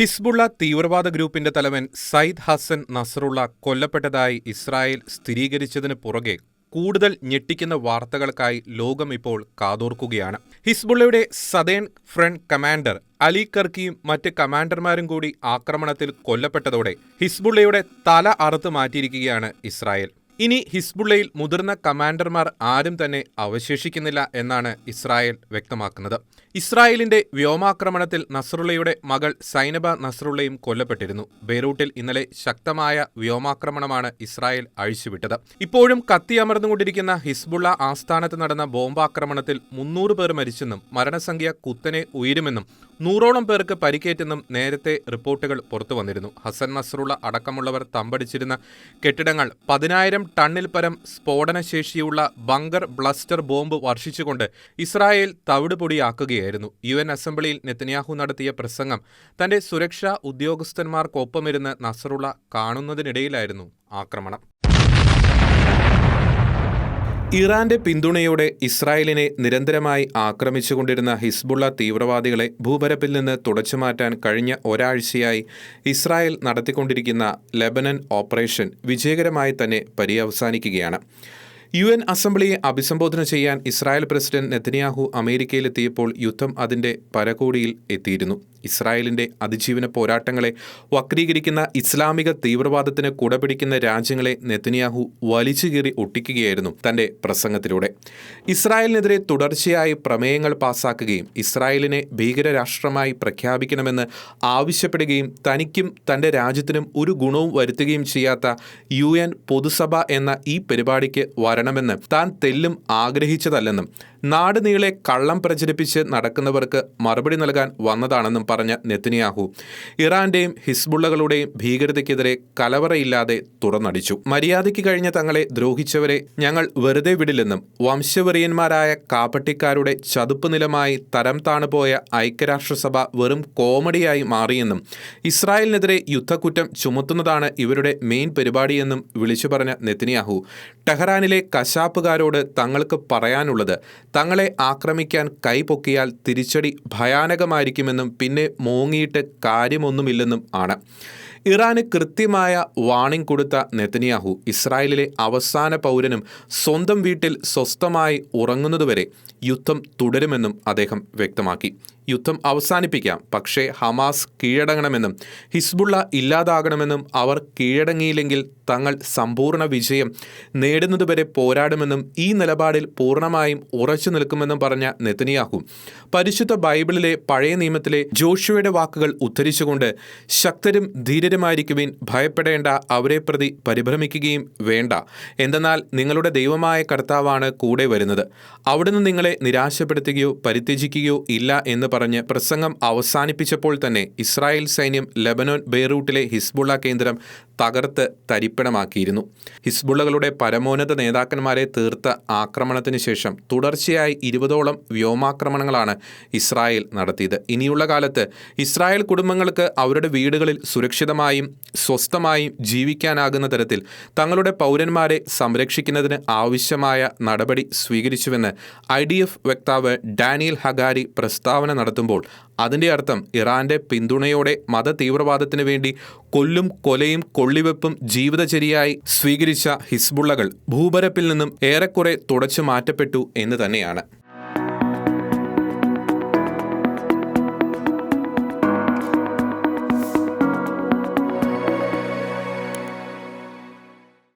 Hezbollah തീവ്രവാദ ഗ്രൂപ്പിന്റെ തലവൻ സയ്യിദ് ഹസൻ നസറുള്ള കൊല്ലപ്പെട്ടതായി ഇസ്രായേൽ സ്ഥിരീകരിച്ചതിന് പുറകെ കൂടുതൽ ഞെട്ടിക്കുന്ന വാർത്തകൾക്കായി ലോകം ഇപ്പോൾ കാതോർക്കുകയാണ്. ഹിസ്ബുള്ളയുടെ സദേൺ ഫ്രണ്ട് കമാൻഡർ അലി കർക്കിയും മറ്റ് കമാൻഡർമാരും കൂടി ആക്രമണത്തിൽ കൊല്ലപ്പെട്ടതോടെ ഹിസ്ബുള്ളയുടെ തല അറുത്ത് മാറ്റിയിരിക്കുകയാണ് ഇസ്രായേൽ. ഇനി ഹിസ്ബുള്ളയിൽ മുതിർന്ന കമാൻഡർമാർ ആരും തന്നെ അവശേഷിക്കുന്നില്ല എന്നാണ് ഇസ്രായേൽ വ്യക്തമാക്കുന്നത്. ഇസ്രായേലിന്റെ വ്യോമാക്രമണത്തിൽ നസറുള്ളയുടെ മകൾ സൈനബ നസറുള്ളയും കൊല്ലപ്പെട്ടിരുന്നു. ബെയ്റൂട്ടിൽ ഇന്നലെ ശക്തമായ വ്യോമാക്രമണമാണ് ഇസ്രായേൽ അഴിച്ചുവിട്ടത്. ഇപ്പോഴും കത്തിയമർന്നുകൊണ്ടിരിക്കുന്ന ഹിസ്ബുള്ള ആസ്ഥാനത്ത് നടന്ന ബോംബാക്രമണത്തിൽ മുന്നൂറ് പേർ മരിച്ചെന്നും മരണസംഖ്യ കുത്തനെ ഉയരുമെന്നും നൂറോളം പേർക്ക് പരിക്കേറ്റെന്നും നേരത്തെ റിപ്പോർട്ടുകൾ പുറത്തു വന്നിരുന്നു. ഹസൻ നസറുള്ള അടക്കമുള്ളവർ തമ്പടിച്ചിരുന്ന കെട്ടിടങ്ങൾ പതിനായിരം ടണ്ണിൽ പരം സ്ഫോടനശേഷിയുള്ള ബങ്കർ ബ്ലസ്റ്റർ ബോംബ് വർഷിച്ചുകൊണ്ട് ഇസ്രായേൽ തവിടുപൊടിയാക്കുകയായിരുന്നു. യു എൻ അസംബ്ലിയിൽ നെത്തന്യാഹു നടത്തിയ പ്രസംഗം തന്റെ സുരക്ഷാ ഉദ്യോഗസ്ഥന്മാർക്കൊപ്പമിരുന്ന് നസറുള്ള കാണുന്നതിനിടയിലായിരുന്നു ആക്രമണം. ഇറാന്റെ പിന്തുണയോടെ ഇസ്രായേലിനെ നിരന്തരമായി ആക്രമിച്ചുകൊണ്ടിരുന്ന ഹിസ്ബുള്ള തീവ്രവാദികളെ ഭൂപരപ്പിൽ നിന്ന് തുടച്ചുമാറ്റാൻ കഴിഞ്ഞ ഒരാഴ്ചയായി ഇസ്രായേൽ നടത്തിക്കൊണ്ടിരിക്കുന്ന ലെബനൻ ഓപ്പറേഷൻ വിജയകരമായി തന്നെ പര്യവസാനിക്കുകയാണ്. യു എൻ അസംബ്ലിയെ അഭിസംബോധന ചെയ്യാൻ ഇസ്രായേൽ പ്രസിഡന്റ് നെതന്യാഹു അമേരിക്കയിലെത്തിയപ്പോൾ യുദ്ധം അതിന്റെ പരകോടിയിൽ എത്തിയിരുന്നു. ഇസ്രായേലിന്റെ അതിജീവന പോരാട്ടങ്ങളെ വക്രീകരിക്കുന്ന ഇസ്ലാമിക തീവ്രവാദത്തിന് കുടപിടിക്കുന്ന രാജ്യങ്ങളെ നെതന്യാഹു വലിച്ചുകീറി ഒട്ടിക്കുകയായിരുന്നു തന്റെ പ്രസംഗത്തിലൂടെ. ഇസ്രായേലിനെതിരെ തുടർച്ചയായി പ്രമേയങ്ങൾ പാസാക്കുകയും ഇസ്രായേലിനെ ഭീകരരാഷ്ട്രമായി പ്രഖ്യാപിക്കണമെന്ന് ആവശ്യപ്പെടുകയും തനിക്കും തന്റെ രാജ്യത്തിനും ഒരു ഗുണവും വരുത്തുകയും ചെയ്യാത്ത യു എൻ പൊതുസഭ എന്ന ഈ പരിപാടിക്ക് വരണമെന്ന് താൻ തെല്ലും ആഗ്രഹിച്ചതല്ലെന്നും നാട് നീളെ കള്ളം പ്രചരിപ്പിച്ച് നടക്കുന്നവർക്ക് മറുപടി നൽകാൻ വന്നതാണെന്നും പറഞ്ഞ നെത്തനിയാഹു. ഇറാന്റെയും ഹിസ്ബുള്ളകളുടെയും ഭീകരതയ്ക്കെതിരെ കലവറയില്ലാതെ തുറന്നടിച്ചു. മര്യാദയ്ക്ക് കഴിഞ്ഞ തങ്ങളെ ദ്രോഹിച്ചവരെ ഞങ്ങൾ വെറുതെ വിടില്ലെന്നും വംശവെറിയന്മാരായ കാപ്പട്ടിക്കാരുടെ ചതുപ്പ് നിലമായി തരം താണുപോയ ഐക്യരാഷ്ട്രസഭ വെറും കോമഡിയായി മാറിയെന്നും ഇസ്രായേലിനെതിരെ യുദ്ധക്കുറ്റം ചുമത്തുന്നതാണ് ഇവരുടെ മെയിൻ പരിപാടിയെന്നും വിളിച്ചു പറഞ്ഞ നെത്തനിയാഹു. ടെഹ്റാനിലെ കശാപ്പുകാരോട് തങ്ങൾക്ക് പറയാനുള്ളത് തങ്ങളെ ആക്രമിക്കാൻ കൈപൊക്കിയാൽ തിരിച്ചടി ഭയാനകമായിരിക്കുമെന്നും പിന്നെ മോങ്ങിയിട്ട് കാര്യമൊന്നുമില്ലെന്നും ആണ്. ഇറാന് കൃത്യമായ വാണിംഗ് കൊടുത്ത നെതന്യാഹു ഇസ്രായേലിലെ അവസാന പൗരനും സ്വന്തം വീട്ടിൽ സ്വസ്ഥമായി ഉറങ്ങുന്നതുവരെ യുദ്ധം തുടരുമെന്നും അദ്ദേഹം വ്യക്തമാക്കി. യുദ്ധം അവസാനിപ്പിക്കാം പക്ഷേ ഹമാസ് കീഴടങ്ങണമെന്നും ഹിസ്ബുള്ള ഇല്ലാതാകണമെന്നും അവർ കീഴടങ്ങിയില്ലെങ്കിൽ തങ്ങൾ സമ്പൂർണ വിജയം നേടുന്നതുവരെ പോരാടുമെന്നും ഈ നിലപാടിൽ പൂർണമായും ഉറച്ചു നിൽക്കുമെന്നും പറഞ്ഞ നെതന്യാഹു പരിശുദ്ധ ബൈബിളിലെ പഴയ നിയമത്തിലെ ജോഷുവയുടെ വാക്കുകൾ ഉദ്ധരിച്ചുകൊണ്ട് ശക്തരും ധീരരുമായിരിക്കുവിൻ ഭയപ്പെടേണ്ട അവരെ പ്രതി പരിഭ്രമിക്കുകയും വേണ്ട. എന്തെന്നാൽ നിങ്ങളുടെ ദൈവമായ കർത്താവാണ് കൂടെ വരുന്നത്. അവിടുന്ന് നിങ്ങളെ നിരാശപ്പെടുത്തുകയോ പരിത്യജിക്കുകയോ ഇല്ല എന്ന് പറഞ്ഞ് പ്രസംഗം അവസാനിപ്പിച്ചപ്പോൾ തന്നെ ഇസ്രായേൽ സൈന്യം ലെബനോൻ ബെയ്റൂട്ടിലെ ഹിസ്ബുള്ള കേന്ദ്രം തകർത്ത് തരിപ്പണമാക്കിയിരുന്നു. ഹിസ്ബുള്ളകളുടെ പരമോന്നത നേതാക്കന്മാരെ തീർത്ത ആക്രമണത്തിന് ശേഷം തുടർച്ചയായി ഇരുപതോളം വ്യോമാക്രമണങ്ങളാണ് ഇസ്രായേൽ നടത്തിയത്. ഇനിയുള്ള കാലത്ത് ഇസ്രായേൽ കുടുംബങ്ങൾക്ക് അവരുടെ വീടുകളിൽ സുരക്ഷിതമായും സ്വസ്ഥമായും ജീവിക്കാനാകുന്ന തരത്തിൽ തങ്ങളുടെ പൗരന്മാരെ സംരക്ഷിക്കുന്നതിന് ആവശ്യമായ നടപടി സ്വീകരിച്ചുവെന്ന് ഐ ഡി എഫ് വക്താവ് ഡാനിയൽ ഹഗാരി പ്രസ്താവന നടത്തുമ്പോൾ അതിന്റെ അർത്ഥം ഇറാന്റെ പിന്തുണയോടെ മത തീവ്രവാദത്തിന് വേണ്ടി കൊല്ലും കൊലയും കൊള്ളിവെപ്പും ജീവിതചര്യയായി സ്വീകരിച്ച ഹിസ്ബുള്ളകൾ ഭൂപരപ്പിൽ നിന്നും ഏറെക്കുറെ തുടച്ചു മാറ്റപ്പെട്ടു എന്ന് തന്നെയാണ്.